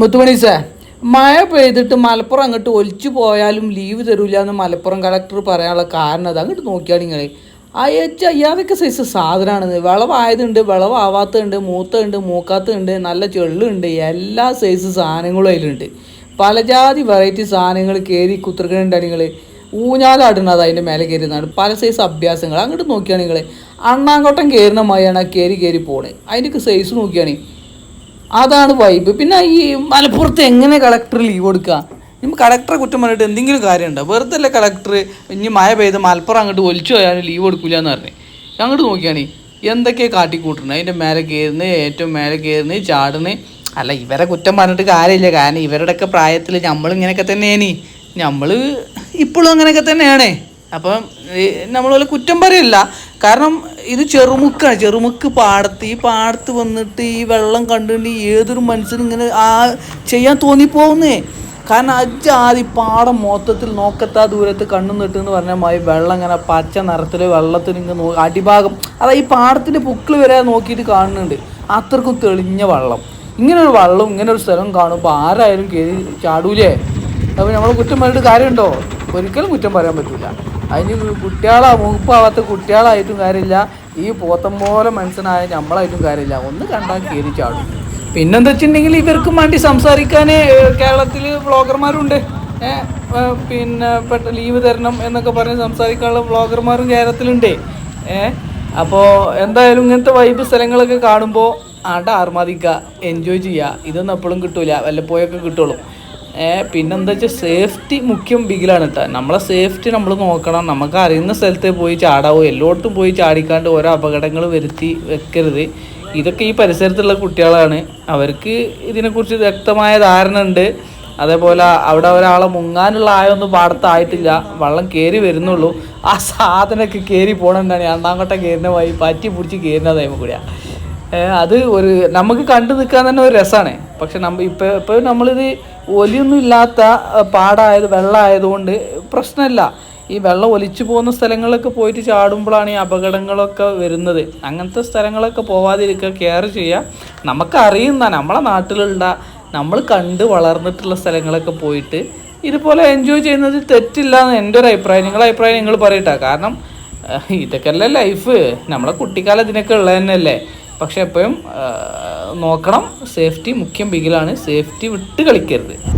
മുത്തുമണീസേ മഴ പെയ്തിട്ട് മലപ്പുറം അങ്ങോട്ട് ഒലിച്ചു പോയാലും ലീവ് തരൂല എന്ന് മലപ്പുറം കളക്ടർ പറയാനുള്ള കാരണം അത് അങ്ങോട്ട് നോക്കിയാണ് നിങ്ങൾ അയച്ച അയ്യാതൊക്കെ സൈസ് സാധനമാണ്. വിളവായതുണ്ട് വിളവാവാത്തതുണ്ട് മൂത്തതുണ്ട് മൂക്കാത്തതുണ്ട് നല്ല ചെള്ളുണ്ട് എല്ലാ സൈസ് സാധനങ്ങളും അതിലുണ്ട്. പലജാതി വെറൈറ്റി സാധനങ്ങൾ കയറി കുത്തിർക്കണുണ്ട് നിങ്ങൾ ഊഞ്ഞാലാടുന്നത് അതിന്റെ മേലെ കയറുന്നതാണ് പല സൈസ് അഭ്യാസങ്ങൾ അങ്ങോട്ട് നോക്കിയാണ് നിങ്ങൾ അണ്ണാങ്കോട്ടം കയറുന്ന മായാണ് കയറി കയറി പോണേ. അതിന്റെയൊക്കെ സൈസ് നോക്കിയാണ്. അതാണ് വൈബ് പിന്നെ ഈ മലപ്പുറത്ത് എങ്ങനെ കളക്ടർ ലീവ് കൊടുക്കുക ഇനി കളക്ടറെ കുറ്റം പറഞ്ഞിട്ട് എന്തെങ്കിലും കാര്യമുണ്ടോ? വെറുതെ അല്ലേ കളക്ടർ ഇനി മഴ പെയ്ത് മലപ്പുറം അങ്ങോട്ട് ഒലിച്ചു പോയാലും ലീവ് കൊടുക്കില്ല എന്ന് പറഞ്ഞു. അങ്ങോട്ട് നോക്കിയാണ് എന്തൊക്കെ കാട്ടിക്കൂട്ടണം അതിന്റെ മേലെ കയറുന്നത് ഏറ്റവും മേലെ കയറുന്നത് ചാടുന്നത് അല്ല ഇവരെ കുറ്റം പറഞ്ഞിട്ട് കാര്യമില്ല. കാരണം ഇവരുടെയൊക്കെ പ്രായത്തിൽ നമ്മളിങ്ങനെയൊക്കെ തന്നെയാണ്. നമ്മൾ ഇപ്പോഴും അങ്ങനെയൊക്കെ തന്നെയാണ്. അപ്പം നമ്മൾ കുറ്റം പറയില്ല. കാരണം ഇത് ചെറുമുക്കാണ്. ചെറുമുക്ക് പാടത്ത്. ഈ പാടത്ത് വന്നിട്ട് ഈ വെള്ളം കണ്ടുകൊണ്ട് ഏതൊരു മനുഷ്യനും ഇങ്ങനെ ആ ചെയ്യാൻ തോന്നിപ്പോകുന്നേ കാരണം അജാതി പാടം മൊത്തത്തിൽ നോക്കത്താ ദൂരത്ത് കണ്ണു നിട്ടെന്ന് പറഞ്ഞാൽ മതി. വെള്ളം ഇങ്ങനെ പച്ച നിറത്തിൽ വെള്ളത്തിന് ഇങ്ങനെ നോ അടിഭാഗം. അതാ ഈ പാടത്തിന്റെ പുക്കിൾ വരെ നോക്കിയിട്ട് കാണുന്നുണ്ട്. അത്രക്കും തെളിഞ്ഞ വെള്ളം. ഇങ്ങനൊരു വെള്ളം ഇങ്ങനൊരു സ്ഥലം കാണുമ്പോൾ ആരായാലും കയറി ചാടൂലേ? അപ്പോൾ നമ്മൾ കുറ്റം പറഞ്ഞിട്ട് കാര്യമുണ്ടോ ഒരിക്കലും കുറ്റം പറയാൻ പറ്റില്ല അതിന് കുട്ടികളാ മൂപ്പാവാത്ത കുട്ടികളായിട്ടും കാര്യമില്ല. ഈ പോത്തം പോലെ മനസ്സിനായ നമ്മളായിട്ടും കാര്യമില്ല. ഒന്ന് കണ്ടാൽ കയറി ചാടും. പിന്നെന്താ വെച്ചിട്ടുണ്ടെങ്കിൽ ഇവർക്കും വേണ്ടി സംസാരിക്കാൻ കേരളത്തിൽ വ്ളോഗർമാരുണ്ട്. പിന്നെ പെട്ട ലീവ് തരണം എന്നൊക്കെ പറഞ്ഞ് സംസാരിക്കാനുള്ള വ്ളോഗർമാരും കേരളത്തിലുണ്ട്. ഏഹ് അപ്പോൾ എന്തായാലും ഇങ്ങനത്തെ വൈബ് സ്ഥലങ്ങളൊക്കെ കാണുമ്പോൾ അട ആർമാദിക്കുക എൻജോയ് ചെയ്യുക ഇതൊന്നും എപ്പോഴും കിട്ടൂല. വല്ലപ്പോഴൊക്കെ കിട്ടുള്ളൂ. പിന്നെന്താ വെച്ചാൽ സേഫ്റ്റി മുഖ്യം ബിഗിലാണ് കേട്ടോ നമ്മളെ സേഫ്റ്റി നമ്മൾ നോക്കണം. നമുക്ക് അറിയുന്ന സ്ഥലത്ത് പോയി ചാടാവോ? എല്ലായിടത്തും പോയി ചാടിക്കാണ്ട് ഓരോ അപകടങ്ങൾ വരുത്തി വെക്കരുത്. ഇതൊക്കെ ഈ പരിസരത്തുള്ള കുട്ടികളാണ്. അവർക്ക് ഇതിനെക്കുറിച്ച് വ്യക്തമായ ധാരണ ഉണ്ട്. അതേപോലെ അവിടെ ഒരാളെ മുങ്ങാനുള്ള ആയൊന്നും പാടത്തായിട്ടില്ല. വെള്ളം കയറി വരുന്നുള്ളൂ. ആ സാധനമൊക്കെ കയറി പോകണമെന്നാണ് കയറുന്ന വഴി പറ്റി പിടിച്ച് കയറുന്ന ടൈം കൂടിയാ. അത് ഒരു നമുക്ക് കണ്ടു നിൽക്കാൻ തന്നെ ഒരു രസമാണ് പക്ഷെ നമ്മ ഇപ്പോൾ ഇപ്പോൾ നമ്മളിത് ഒലിയൊന്നും ഇല്ലാത്ത പാടായത് വെള്ളമായതുകൊണ്ട് പ്രശ്നമില്ല. ഈ വെള്ളം ഒലിച്ചു പോകുന്ന സ്ഥലങ്ങളിലൊക്കെ പോയിട്ട് ചാടുമ്പോഴാണ് ഈ അപകടങ്ങളൊക്കെ വരുന്നത്. അങ്ങനത്തെ സ്ഥലങ്ങളൊക്കെ പോവാതിരിക്കുക കെയർ ചെയ്യുക നമുക്കറിയുന്ന നമ്മളെ നാട്ടിലുള്ള നമ്മൾ കണ്ട് വളർന്നിട്ടുള്ള സ്ഥലങ്ങളൊക്കെ പോയിട്ട് ഇതുപോലെ എൻജോയ് ചെയ്യുന്നത് തെറ്റില്ല എന്ന് എന്റെ ഒരു അഭിപ്രായം. നിങ്ങളുടെ അഭിപ്രായം നിങ്ങൾ പറയട്ടെ. കാരണം ഇതൊക്കെയല്ലേ ലൈഫ് നമ്മളെ കുട്ടിക്കാലം ഇതിനൊക്കെ ഉള്ളത് തന്നെയല്ലേ. പക്ഷെ എപ്പോഴും നോക്കണം. സേഫ്റ്റി മുഖ്യം ബിഗിലാണ് സേഫ്റ്റി വിട്ട് കളിക്കരുത്.